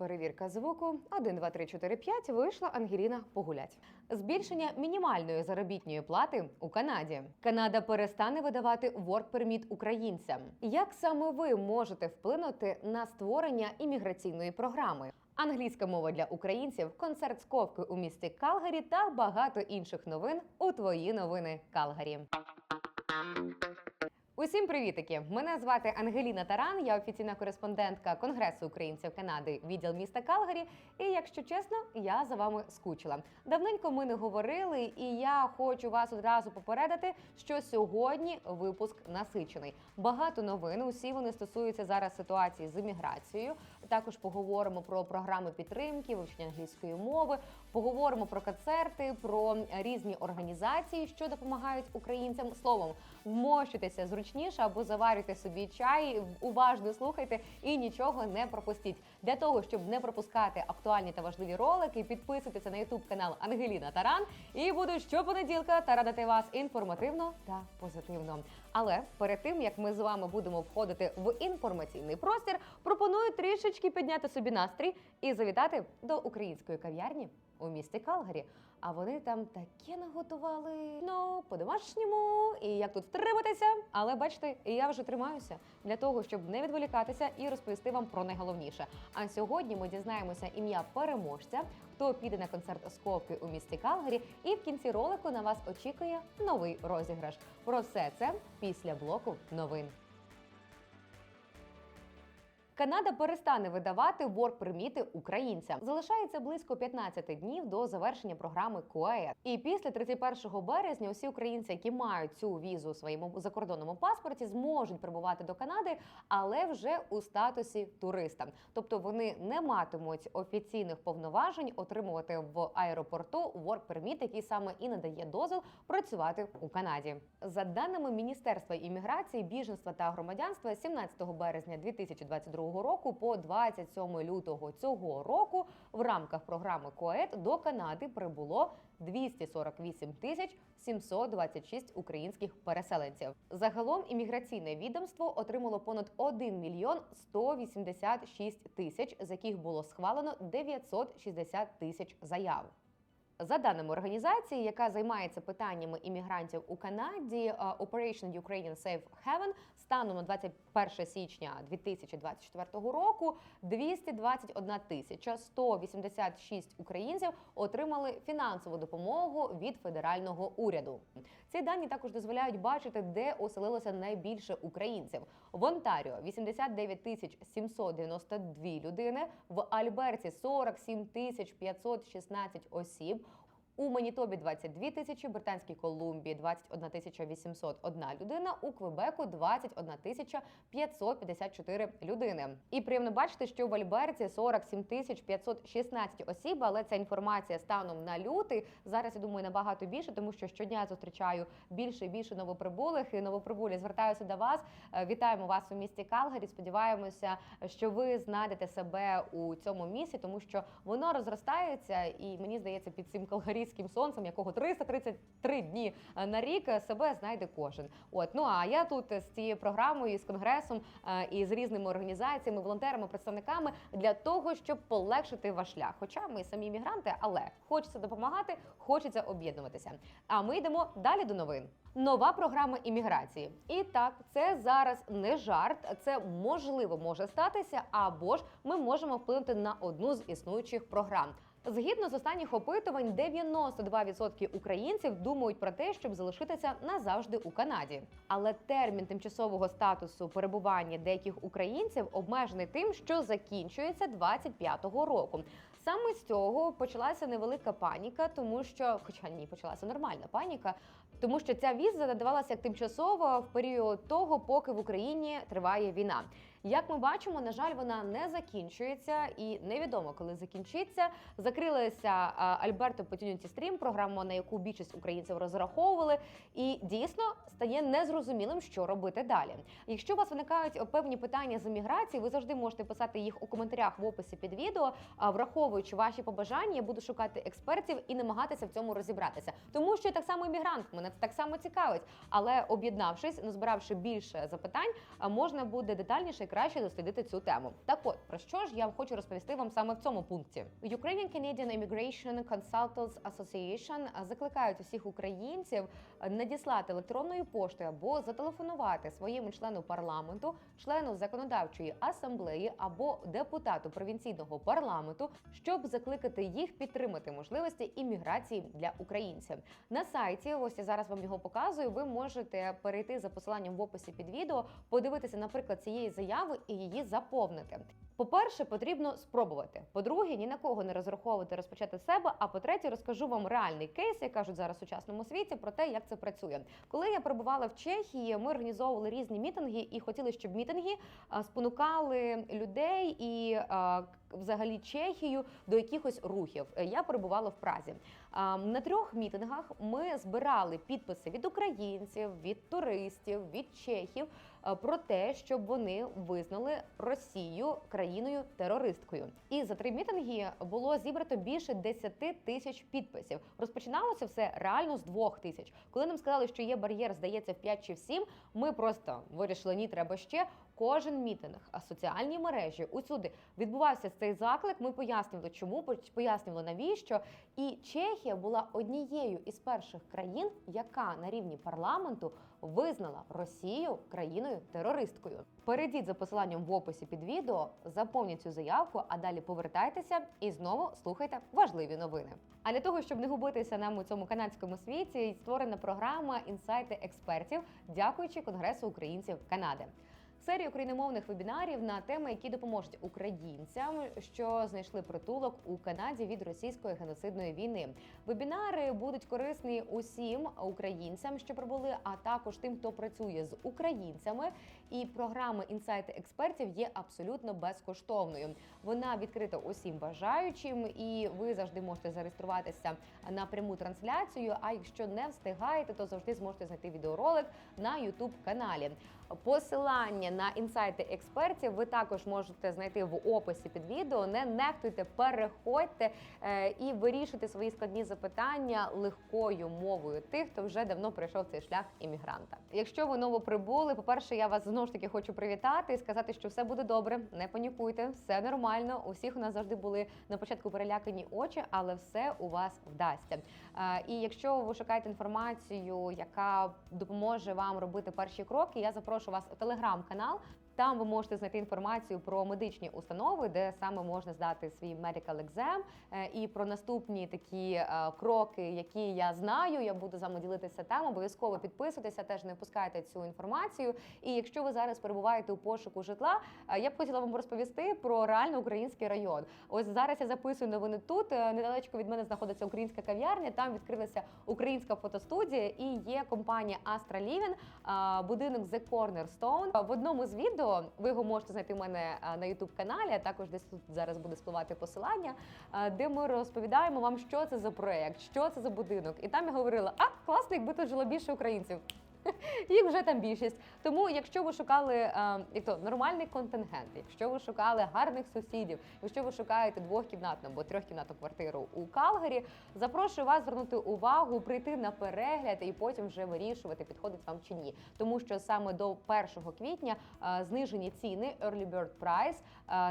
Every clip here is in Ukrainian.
перевірка звуку. 1, 2, 3, 4, 5. Вийшла Ангеліна погулять. Збільшення мінімальної заробітної плати у Канаді. Канада перестане видавати permit українцям. Як саме ви можете вплинути на створення імміграційної програми? Англійська мова для українців, концерт сковки у місті Калгарі та багато інших новин у твої новини Калгарі. Усім привітики! Мене звати Ангеліна Таран. Я офіційна кореспондентка Конгресу українців Канади, відділ міста Калгарі. І якщо чесно, я за вами скучила. Давненько ми не говорили, і я хочу вас одразу попередити, що сьогодні випуск насичений. Багато новин. Усі вони стосуються зараз ситуації з імміграцією. Також поговоримо про програми підтримки, вивчення англійської мови. Поговоримо про концерти, про різні організації, що допомагають українцям. Словом, вмощуйтеся зручніше або заварюйте собі чай, уважно слухайте і нічого не пропустіть. Для того щоб не пропускати актуальні та важливі ролики, підписуйтеся на ютуб канал Ангеліна Таран і буду щопонеділка тарадити вас інформативно та позитивно. Але перед тим як ми з вами будемо входити в інформаційний простір, пропоную трішечки підняти собі настрій і завітати до української кав'ярні у місті Калгарі. А вони там таке наготували. Ну, по-домашньому, і як тут втриматися. Але бачите, я вже тримаюся для того, щоб не відволікатися і розповісти вам про найголовніше. А сьогодні ми дізнаємося ім'я переможця, хто піде на концерт Сковки у місті Калгарі. І в кінці ролику на вас очікує новий розіграш. Про все це після блоку новин. Канада перестане видавати ворк-перміти українцям. Залишається близько 15 днів до завершення програми КУАЕД. І після 31 березня усі українці, які мають цю візу у своєму закордонному паспорті, зможуть прибувати до Канади, але вже у статусі туриста. Тобто вони не матимуть офіційних повноважень отримувати в аеропорту ворк-перміт, який саме і надає дозвіл працювати у Канаді. За даними Міністерства імміграції, біженства та громадянства, 17 березня 2022 року по 27 лютого цього року в рамках програми КОЕД до Канади прибуло 248 тисяч 726 українських переселенців. Загалом імміграційне відомство отримало понад 1 мільйон 186 тисяч, з яких було схвалено 960 тисяч заяв. За даними організації, яка займається питаннями іммігрантів у Канаді, е, Operation Ukrainian Safe Haven, станом на 21 січня 2024 року 221 тисяча 186 українців отримали фінансову допомогу від федерального уряду. Ці дані також дозволяють бачити, де оселилося найбільше українців. В Онтаріо 89 тисяч 792 людини, в Альберті 47 тисяч 516 осіб. У Манітобі 22 тисячі, Британській Колумбії 21 тисяча 801 людина, у Квебеку 21 тисяча 554 людини. І приємно бачити, що в Альберті 47 тисяч 516 осіб, але ця інформація станом на лютий. Зараз я думаю набагато більше, тому що щодня я зустрічаю більше і більше новоприбулих і новоприбулі звертаюся до вас. Е, Вітаємо вас у місті Калгарі. Сподіваємося, що ви знайдете себе у цьому місці, тому що воно розростається, і мені здається, під цим калгарійським сонцем, якого 333 дні е, на рік е, себе знайде кожен. От ну а я тут з цією програмою, з конгресом е, і з різними організаціями, волонтерами, представниками для того, щоб полегшити ваш шлях. Хоча ми самі мігранти, але хочеться допомагати, хочеться об'єднуватися. А ми йдемо далі до новин. Нова програма імміграції. І так, це зараз не жарт, це можливо може статися, або ж ми можемо вплинути на одну з існуючих програм. Згідно з останніх опитувань, 92% українців думають про те, щоб залишитися назавжди у Канаді. Але термін тимчасового статусу перебування деяких українців обмежений тим, що закінчується 25-го року. Саме з цього почалася невелика паніка, тому що, хоча ні, почалася нормальна паніка, тому що ця віза надавалася як тимчасово в період того, поки в Україні триває війна. Як ми бачимо, на жаль, вона не закінчується, і невідомо, коли закінчиться. Закрилася Альберто Opportunity Stream, програма, на яку більшість українців розраховували, і дійсно стає незрозумілим, що робити далі. Якщо у вас виникають певні питання з імміграції, ви завжди можете писати їх у коментарях в описі під відео. Враховуючи ваші побажання, я буду шукати експертів і намагатися в цьому розібратися, тому що я так само іммігрант, мене так само цікавить. Але об'єднавшись, назбиравши більше запитань, можна буде детальніше краще дослідити цю тему. Так от про що ж я хочу розповісти вам саме в цьому пункті. Ukrainian Canadian Immigration Consultants Association закликають усіх українців надіслати електронною поштою або зателефонувати своєму члену парламенту, члену законодавчої асамблеї або депутату провінційного парламенту, щоб закликати їх підтримати можливості імміграції для українців. На сайті, ось я зараз вам його показую. Ви можете перейти за посиланням в описі під відео, подивитися, наприклад, цієї заяви і її заповнити. По-перше, потрібно спробувати. По-друге, ні на кого не розраховувати розпочати себе. А по-третє, розкажу вам реальний кейс, як кажуть зараз у сучасному світі, про те, як це працює. Коли я перебувала в Чехії, ми організовували різні мітинги і хотіли, щоб мітинги спонукали людей і взагалі Чехію до якихось рухів. Я перебувала в Празі. На трьох мітингах ми збирали підписи від українців, від туристів, від чехів про те, щоб вони визнали Росію країною терористкою. І за три мітинги було зібрано більше 10 тисяч підписів. Розпочиналося все реально з двох тисяч. Коли нам сказали, що є бар'єр, здається, в 5 чи в 7, ми просто вирішили, ні, треба ще. Кожен мітинг, а соціальні мережі усюди відбувався цей заклик. Ми пояснювали, чому пояснювали навіщо. І Чехія була однією із перших країн, яка на рівні парламенту визнала Росію країною терористкою. Перейдіть за посиланням в описі під відео, заповніть цю заявку, а далі повертайтеся і знову слухайте важливі новини. А для того, щоб не губитися нам у цьому канадському світі, створена програма інсайти експертів, дякуючи Конгресу українців Канади. Серія україномовних вебінарів на теми, які допоможуть українцям, що знайшли притулок у Канаді від російської геноцидної війни. Вебінари будуть корисні усім українцям, що прибули, а також тим, хто працює з українцями. І програма інсайти експертів є абсолютно безкоштовною. Вона відкрита усім бажаючим, і ви завжди можете зареєструватися на пряму трансляцію. А якщо не встигаєте, то завжди зможете знайти відеоролик на youtube каналі. Посилання на інсайти експертів ви також можете знайти в описі під відео. Не нехтуйте, переходьте е, і вирішуйте свої складні запитання легкою мовою тих, хто вже давно пройшов цей шлях іммігранта. Якщо ви новоприбули, по перше, я вас знову ж таки хочу привітати і сказати, що все буде добре. Не панікуйте, все нормально. Усіх у нас завжди були на початку перелякані очі, але все у вас вдасться. Е, І якщо ви шукаєте інформацію, яка допоможе вам робити перші кроки, я запрошую вас у телеграм-канал. Там ви можете знайти інформацію про медичні установи, де саме можна здати свій medical exam, е, і про наступні такі е, кроки, які я знаю. Я буду з вами ділитися там. Обов'язково підписуйтеся, теж не впускайте цю інформацію. І якщо ви зараз перебуваєте у пошуку житла, е, я б хотіла вам розповісти про реально український район. Ось зараз я записую новини тут. Недалечко від мене знаходиться українська кав'ярня. Там відкрилася українська фотостудія і є компанія Astra Living, будинок The Cornerstone. В одному з відео ви його можете знайти в мене е, на youtube каналі. Також десь тут зараз буде спливати посилання, е, де ми розповідаємо вам, що це за проект, що це за будинок. І там я говорила: а класно, якби тут жило більше українців. Їх вже там більшість. Тому, якщо ви шукали е, як то нормальний контингент, якщо ви шукали гарних сусідів, якщо ви шукаєте двохкімнатну або трьохкімнатну квартиру у Калгарі, запрошую вас звернути увагу, прийти на перегляд і потім вже вирішувати, підходить вам чи ні. Тому що саме до 1 квітня е, знижені ціни Early Bird Price,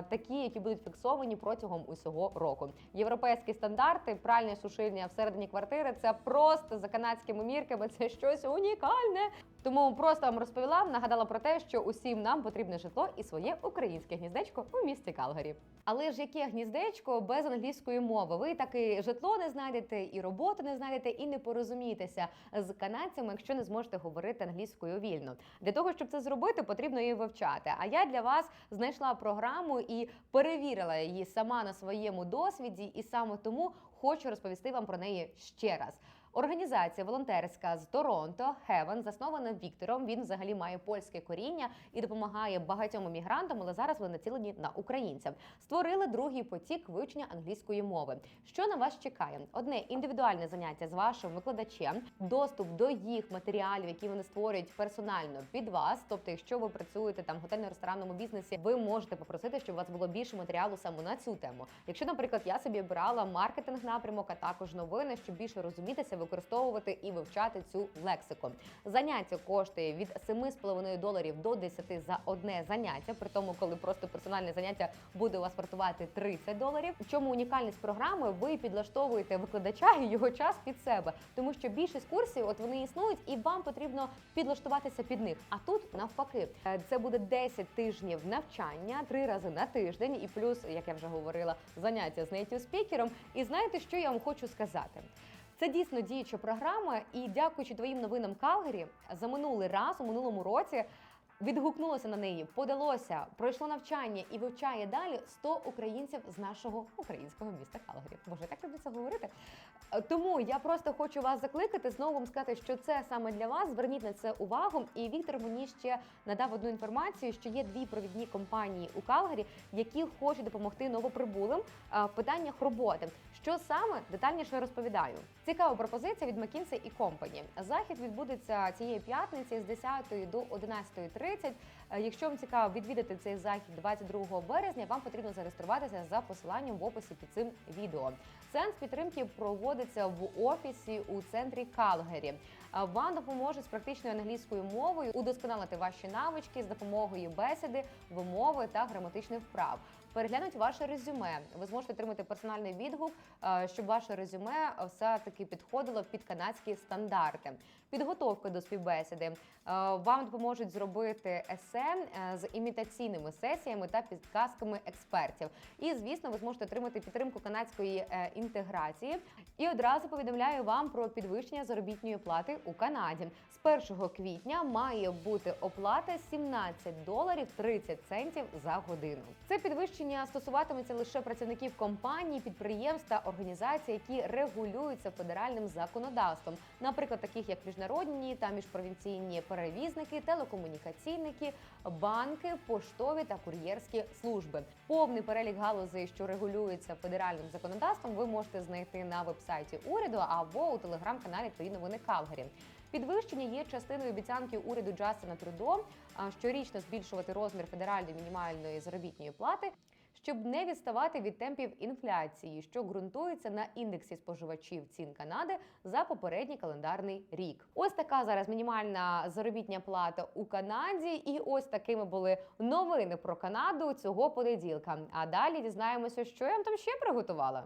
такі, які будуть фіксовані протягом усього року. Європейські стандарти, пральне сушильня всередині квартири це просто за канадськими мірками. Це щось унікальне. Тому просто вам розповіла, нагадала про те, що усім нам потрібне житло і своє українське гніздечко у місті Калгарі. Але ж яке гніздечко без англійської мови? Ви так і житло не знайдете, і роботу не знайдете, і не порозумієтеся з канадцями, якщо не зможете говорити англійською вільно. Для того щоб це зробити, потрібно її вивчати. А я для вас знайшла програму і перевірила її сама на своєму досвіді, і саме тому хочу розповісти вам про неї ще раз. Організація волонтерська з Торонто Heaven заснована Віктором. Він взагалі має польське коріння і допомагає багатьом емігрантам, але зараз вони націлені на українців. Створили другий потік вивчення англійської мови. Що на вас чекає? Одне індивідуальне заняття з вашим викладачем, доступ до їх матеріалів, які вони створюють персонально під вас. Тобто, якщо ви працюєте там в готельно-ресторанному бізнесі, ви можете попросити, щоб у вас було більше матеріалу саме на цю тему. Якщо, наприклад, я собі обирала маркетинг напрямок, а також новини, щоб більше розумітися використовувати і вивчати цю лексику. Заняття коштує від 7,5 доларів до 10 за одне заняття. При тому, коли просто персональне заняття буде у вас вартувати 30 доларів. Чому унікальність програми? Ви підлаштовуєте викладача і його час під себе, тому що більшість курсів, от вони існують, і вам потрібно підлаштуватися під них. А тут навпаки, Е, це буде 10 тижнів навчання, три рази на тиждень, і плюс, як я вже говорила, заняття з нейтів спікером. І знаєте, що я вам хочу сказати? Це дійсно діюча програма, і дякуючи твоїм новинам Калгарі, за минулий раз у минулому році відгукнулося на неї, подалося, пройшло навчання і вивчає далі 100 українців з нашого українського міста Калгарі. Боже, так люблю це говорити. Е, Тому я просто хочу вас закликати знову вам сказати, що це саме для вас. Зверніть на це увагу. І Віктор мені ще надав одну інформацію, що є дві провідні компанії у Калгарі, які хочуть допомогти новоприбулим е, в питаннях роботи. Що саме детальніше розповідаю? Цікава пропозиція від McKinsey і Company. Захід відбудеться цієї п'ятниці з 10 до 11.30. Е, Якщо вам цікаво відвідати цей захід 22 березня, вам потрібно зареєструватися за посиланням в описі під цим відео. Сеанс підтримки проводиться в офісі у центрі Калгері. Е, Вам допоможуть з практичною англійською мовою удосконалити ваші навички з допомогою бесіди, вимови та граматичних вправ. Переглянуть ваше резюме. Ви зможете отримати персональний відгук, е, щоб ваше резюме все таки підходило під канадські стандарти. Підготовка до співбесіди Е, вам допоможуть зробити есе е, з імітаційними сесіями та підказками експертів. І звісно, ви зможете отримати підтримку канадської інтеграції. І одразу повідомляю вам про підвищення заробітної плати у Канаді. З 1 квітня має бути оплата 17 доларів 30 центів за годину. Це підвищення стосуватиметься лише працівників компаній, підприємств та організацій, які регулюються федеральним законодавством, наприклад, таких як міжнародні та міжпровінційні перевізники, телекомунікаційники, банки, поштові та кур'єрські служби. Повний перелік галузей, що регулюються федеральним законодавством, ви можете знайти на вебсайті уряду або у телеграм-каналі Твої новини Калгарі. Підвищення є частиною обіцянки уряду Джастина Трудо щорічно збільшувати розмір федеральної мінімальної заробітної плати. Щоб не відставати від темпів інфляції, що ґрунтується на індексі споживачів цін Канади за попередній календарний рік. Ось така зараз мінімальна заробітня плата у Канаді, і ось такими були новини про Канаду цього понеділка. А далі дізнаємося, що я вам там ще приготувала.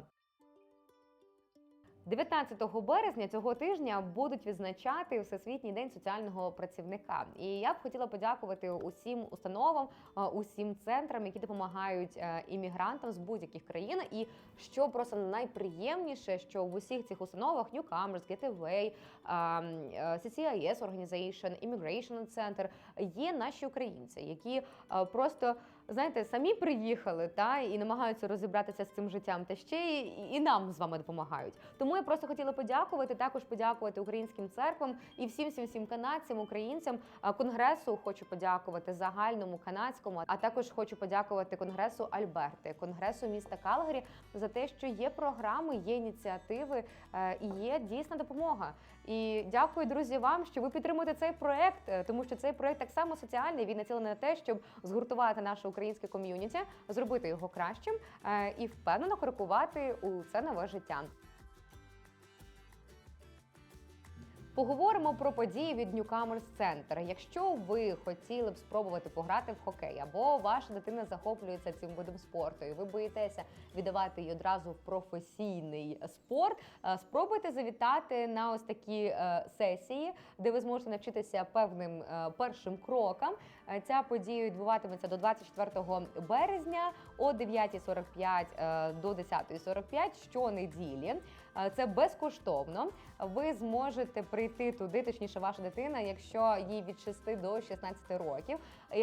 19 березня цього тижня будуть відзначати Всесвітній день соціального працівника. І я б хотіла подякувати усім установам, е, усім центрам, які допомагають е, іммігрантам з будь-яких країн. І що просто найприємніше, що в усіх цих установах Newcomers, Getaway, е, е, CCIS Organization, Immigration Center є наші українці, які просто знаєте, самі приїхали та і намагаються розібратися з цим життям, та ще і, і нам з вами допомагають. Тому я просто хотіла подякувати, також подякувати українським церквам і всім всім всім канадцям, українцям. Конгресу хочу подякувати загальному канадському, а також хочу подякувати конгресу Альберти, конгресу міста Калгарі за те, що є програми, є ініціативи е, і є дійсна допомога. І дякую, друзі, вам, що ви підтримуєте цей проект, е, тому що цей проект так само соціальний. Він націлений на те, щоб згуртувати наше українське ком'юніті, зробити його кращим е, і впевнено крокувати у це нове життя. Поговоримо про події від Newcomers Center. Якщо ви хотіли б спробувати пограти в хокей, або ваша дитина захоплюється цим видом спорту, і ви боїтеся віддавати її одразу в професійний спорт, е, спробуйте завітати на ось такі е, сесії, де ви зможете навчитися певним е, першим крокам. Ця подія відбуватиметься до 24 березня о 9.45 е, до 10.45 щонеділі. Це безкоштовно. Ви зможете прийти туди, точніше, ваша дитина, якщо їй від 6 до 16 років.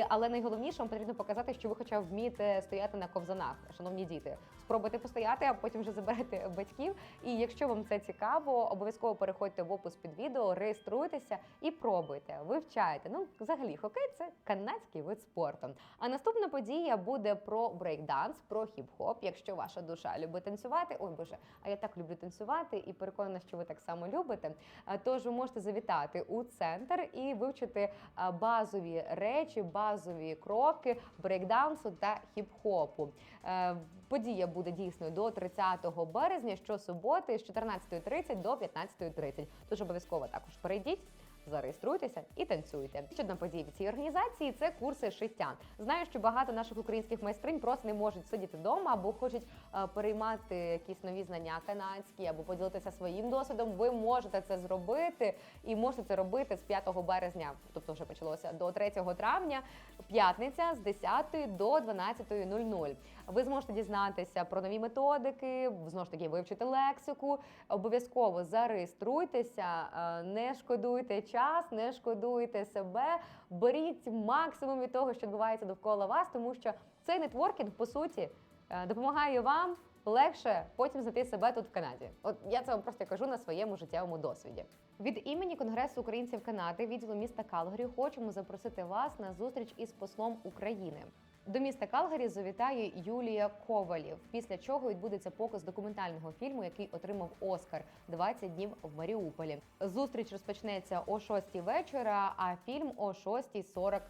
Але найголовніше вам потрібно показати, що ви хоча б вмієте стояти на ковзанах, шановні діти. Спробуйте постояти, а потім вже заберете батьків. І якщо вам це цікаво, обов'язково переходьте в опис під відео, реєструйтеся і пробуйте, вивчайте. Ну, взагалі, хокей це канадський вид спорту. А наступна подія буде про брейкданс, про хіп-хоп. Якщо ваша душа любить танцювати, ой боже, а я так люблю танцювати і переконана, що ви так само любите. Е, Тож ви можете завітати у центр і вивчити е, базові речі, базові кроки брейкдансу та хіп-хопу. Е, Подія буде дійсною до 30 березня щосуботи з 14.30 до 15.30. Тож обов'язково також перейдіть. Зареєструйтеся і танцюйте. Ще одна подія від цієї організації це курси шиття. Знаю, що багато наших українських майстринь просто не можуть сидіти вдома або хочуть е, переймати якісь нові знання канадські, або поділитися своїм досвідом. Ви можете це зробити і можете це робити з 5 березня, тобто вже почалося до 3 травня, п'ятниця з 10 до 12.00. Ви зможете дізнатися про нові методики, знову ж таки вивчити лексику. Обов'язково зареєструйтеся, е, не шкодуйте час, не шкодуйте себе. Беріть максимум від того, що відбувається довкола вас, тому що цей нетворкінг, по суті, е, допомагає вам. Легше потім знайти себе тут в Канаді. От я це вам просто кажу на своєму життєвому досвіді. Від імені Конгресу українців Канади, відділу міста Калгарі, хочемо запросити вас на зустріч із послом України. До міста Калгарі завітає Юлія Ковалів. Після чого відбудеться показ документального фільму, який отримав Оскар «20 днів в Маріуполі. Зустріч розпочнеться о 6 вечора, а фільм о 6.45.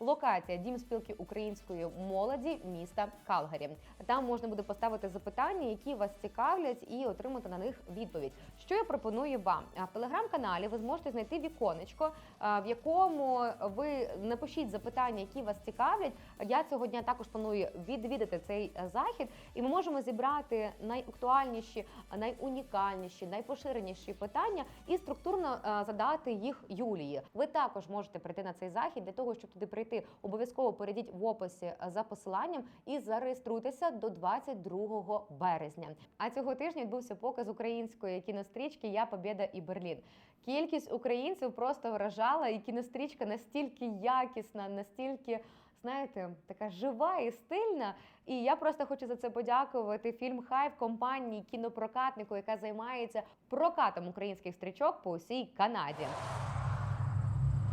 Локація дім спілки української молоді міста Калгарі. Там можна буде поставити запитання, які вас цікавлять, і отримати на них відповідь. Що я пропоную вам? В телеграм-каналі ви зможете знайти віконечко, в якому ви напишіть запитання, які вас цікавлять. Я цього дня також планую відвідати цей е, захід, і ми можемо зібрати найактуальніші, найунікальніші, найпоширеніші питання і структурно е, задати їх Юлії. Ви також можете прийти на цей захід для того, щоб туди прийти. Обов'язково перейдіть в описі е, за посиланням і зареєструйтеся до 22 березня. А цього тижня відбувся показ української кінострічки Я Побєда і Берлін. Кількість українців просто вражала, і кінострічка настільки якісна, настільки. Знаєте, така жива і стильна. І я просто хочу за це подякувати фільм Хайв компанії кінопрокатнику, яка займається прокатом українських стрічок по усій Канаді.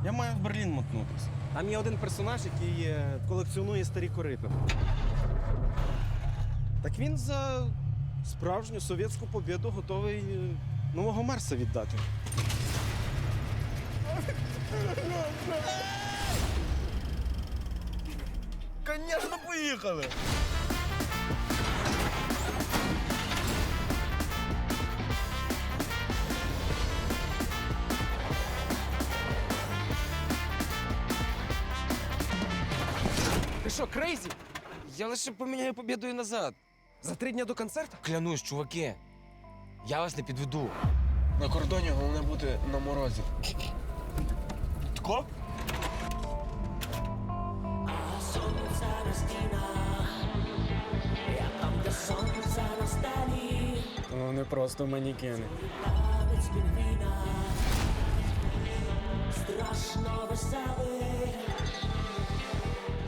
Я маю в Берлін мотнутися. Там є один персонаж, який е, колекціонує старі корити. Так він за справжню совєтську побіду готовий е, нового Мерса віддати. Конечно, поїхали! Що, крейзі? Я лише поміняю побідою назад. За три дня до концерту? Клянусь, чуваки. Я вас не підведу. На кордоні головне бути на морозі. Тко? Вони просто манікени.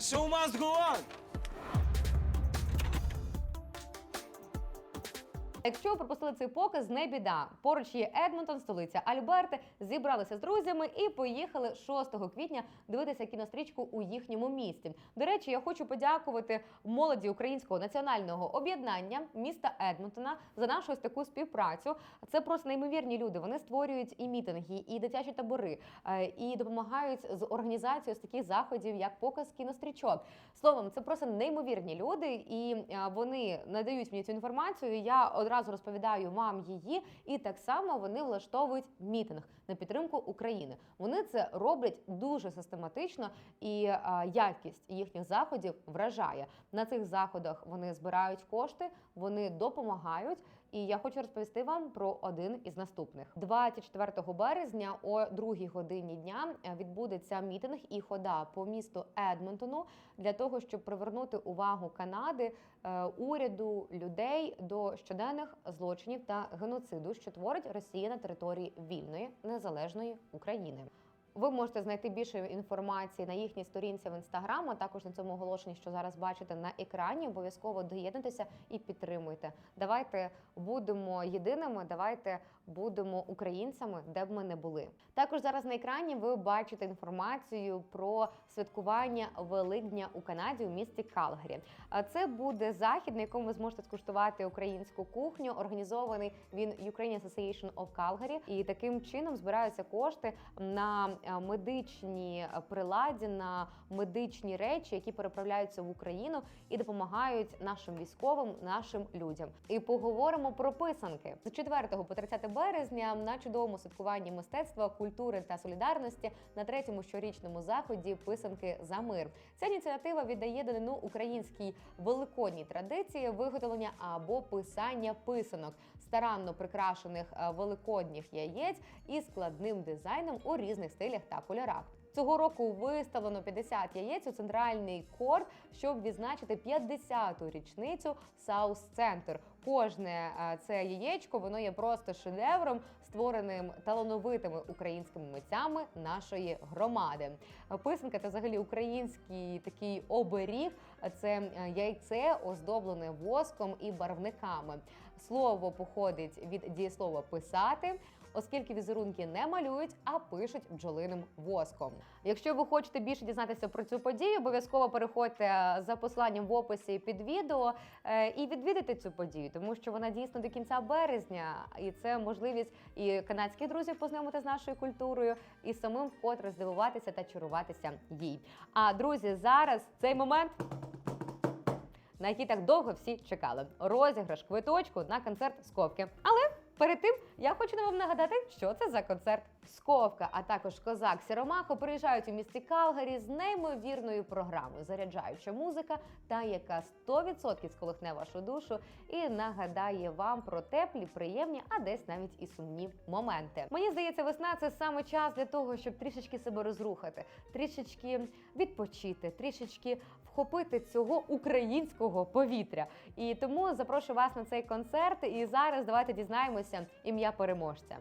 Show must go on! Якщо ви пропустили цей показ, не біда. Поруч є Едмонтон, столиця Альберти. Зібралися з друзями і поїхали 6 квітня дивитися кінострічку у їхньому місті. До речі, я хочу подякувати молоді українського національного об'єднання міста Едмонтона за нашу ось таку співпрацю. Це просто неймовірні люди. Вони створюють і мітинги, і дитячі табори, е, і допомагають з організацією ось таких заходів, як показ кінострічок. Словом, це просто неймовірні люди, і е, вони надають мені цю інформацію. Я одразу розповідаю вам її, і так само вони влаштовують мітинг на підтримку України. Вони це роблять дуже систематично, і а, якість їхніх заходів вражає. На цих заходах вони збирають кошти, вони допомагають. І я хочу розповісти вам про один із наступних. 24 березня о 2 годині дня е, відбудеться мітинг і хода по місту Едмонтону для того, щоб привернути увагу Канади, е, уряду, людей до щоденних злочинів та геноциду, що творить Росія на території вільної незалежної України. Ви можете знайти більше інформації на їхній сторінці в інстаграм, а також на цьому оголошенні, що зараз бачите на екрані. Обов'язково доєднуйтеся і підтримуйте. Давайте будемо єдиними. Давайте будемо українцями, де б ми не були. Також зараз на екрані ви бачите інформацію про святкування Великдня у Канаді у місті Калгарі. Це буде захід, на якому ви зможете скуштувати українську кухню. Організований він Ukrainian Association of Calgary. І таким чином збираються кошти на медичні приладі, на медичні речі, які переправляються в Україну і допомагають нашим військовим, нашим людям. І поговоримо про писанки з 4 по 30 березня на чудовому святкуванні мистецтва, культури та солідарності на третьому щорічному заході писанки за мир. Ця ініціатива віддає данину українській великодній традиції виготовлення або писання писанок, старанно прикрашених е, великодніх яєць із складним дизайном у різних стилях та кольорах. Цього року виставлено 50 яєць у центральний корт, щоб відзначити 50-ту річницю Саус Центр. Кожне е, це яєчко воно є просто шедевром, створеним талановитими українськими митцями нашої громади. Писанка це взагалі український такий оберіг. Це е, яйце оздоблене воском і барвниками. Слово походить від дієслова писати. Оскільки візерунки не малюють, а пишуть бджолиним воском. Якщо ви хочете більше дізнатися про цю подію, обов'язково переходьте за посиланням в описі під відео е, і відвідайте цю подію, тому що вона дійсно до кінця березня, і це можливість і канадських друзів познайомити з нашою культурою, і самим вкотре здивуватися та чаруватися їй. А друзі, зараз цей момент. На який так довго всі чекали розіграш квиточку на концерт Сковки. Але перед тим я хочу вам нагадати, що це за концерт Сковка, а також козак Сіромахо приїжджають у місті Калгарі з неймовірною програмою, заряджаюча музика, та яка 100% сколихне вашу душу і нагадає вам про теплі, приємні, а десь навіть і сумні моменти. Мені здається, весна це саме час для того, щоб трішечки себе розрухати, трішечки відпочити, трішечки вхопити цього українського повітря. І тому запрошую вас на цей концерт. І зараз давайте дізнаємося ім'я переможця.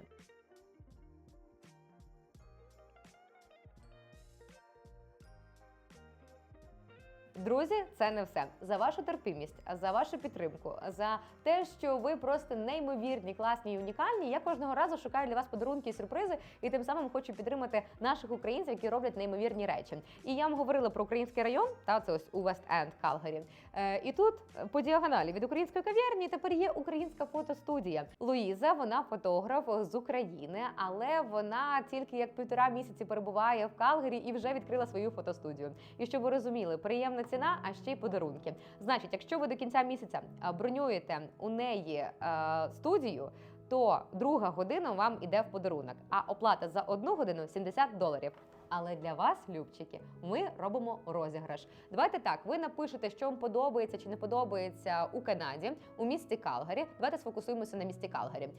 Друзі, це не все за вашу терпимість, за вашу підтримку, за те, що ви просто неймовірні, класні і унікальні. Я кожного разу шукаю для вас подарунки і сюрпризи, і тим самим хочу підтримати наших українців, які роблять неймовірні речі. І я вам говорила про український район, та це ось у Вест Енд Калгарі. Е, і тут е, по діагоналі від української кав'ярні тепер є українська фотостудія. Луїза, вона фотограф з України, але вона тільки як півтора місяці перебуває в Калгарі і вже відкрила свою фотостудію. І щоб ви розуміли, приємна ціна, а ще й подарунки. Значить, якщо ви до кінця місяця бронюєте у неї е, студію. То друга година вам іде в подарунок, а оплата за одну годину 70 доларів. Але для вас, любчики, ми робимо розіграш. Давайте так, ви напишете, що вам подобається чи не подобається у Канаді, у місті Калгарі. Давайте сфокусуємося на місті Калгарі.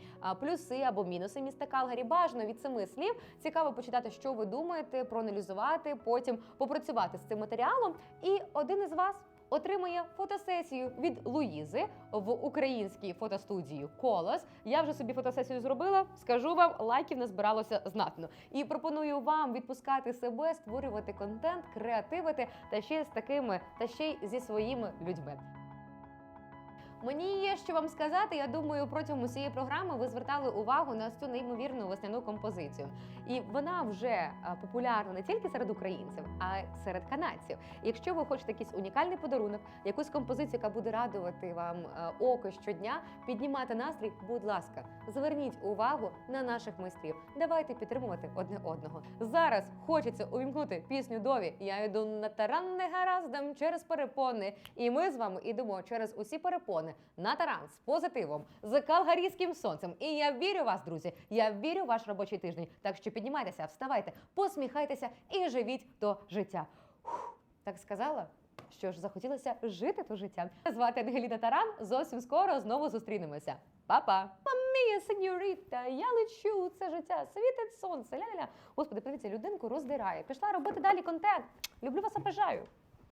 Плюси або мінуси міста Калгарі. Бажано від семи слів. Цікаво почитати, що ви думаєте, проаналізувати, потім попрацювати з цим матеріалом. І один із вас. Отримує фотосесію від Луїзи в українській фотостудії Колос. Я вже собі фотосесію зробила. Скажу вам, лайків назбиралося знатно. І пропоную вам відпускати себе, створювати контент, креативити та ще з такими, та ще й зі своїми людьми. Мені є що вам сказати. Я думаю, протягом усієї програми ви звертали увагу на цю неймовірну весняну композицію. І вона вже е, популярна не тільки серед українців, а й серед канадців. Якщо ви хочете якийсь унікальний подарунок, якусь композицію, яка буде радувати вам е, око щодня, піднімати настрій, будь ласка, зверніть увагу на наших майстрів. Давайте підтримувати одне одного. Зараз хочеться увімкнути пісню Дові. Я йду на таран не гараздам через перепони. І ми з вами йдемо через усі перепони на таран з позитивом, з калгарійським сонцем. І я вірю вас, друзі. Я вірю в ваш робочий тиждень. Так що піднімайтеся, вставайте, посміхайтеся і живіть до життя. Фух, так сказала, Що ж, захотілося жити то життя. Звати Ангеліна Таран. Зовсім скоро знову зустрінемося. Па-па! Мамія, сеньоріта, я лечу, це життя, світить сонце, ля-ля-ля. Господи, подивіться, людинку роздирає. Пішла робити далі контент. Люблю вас, обожаю.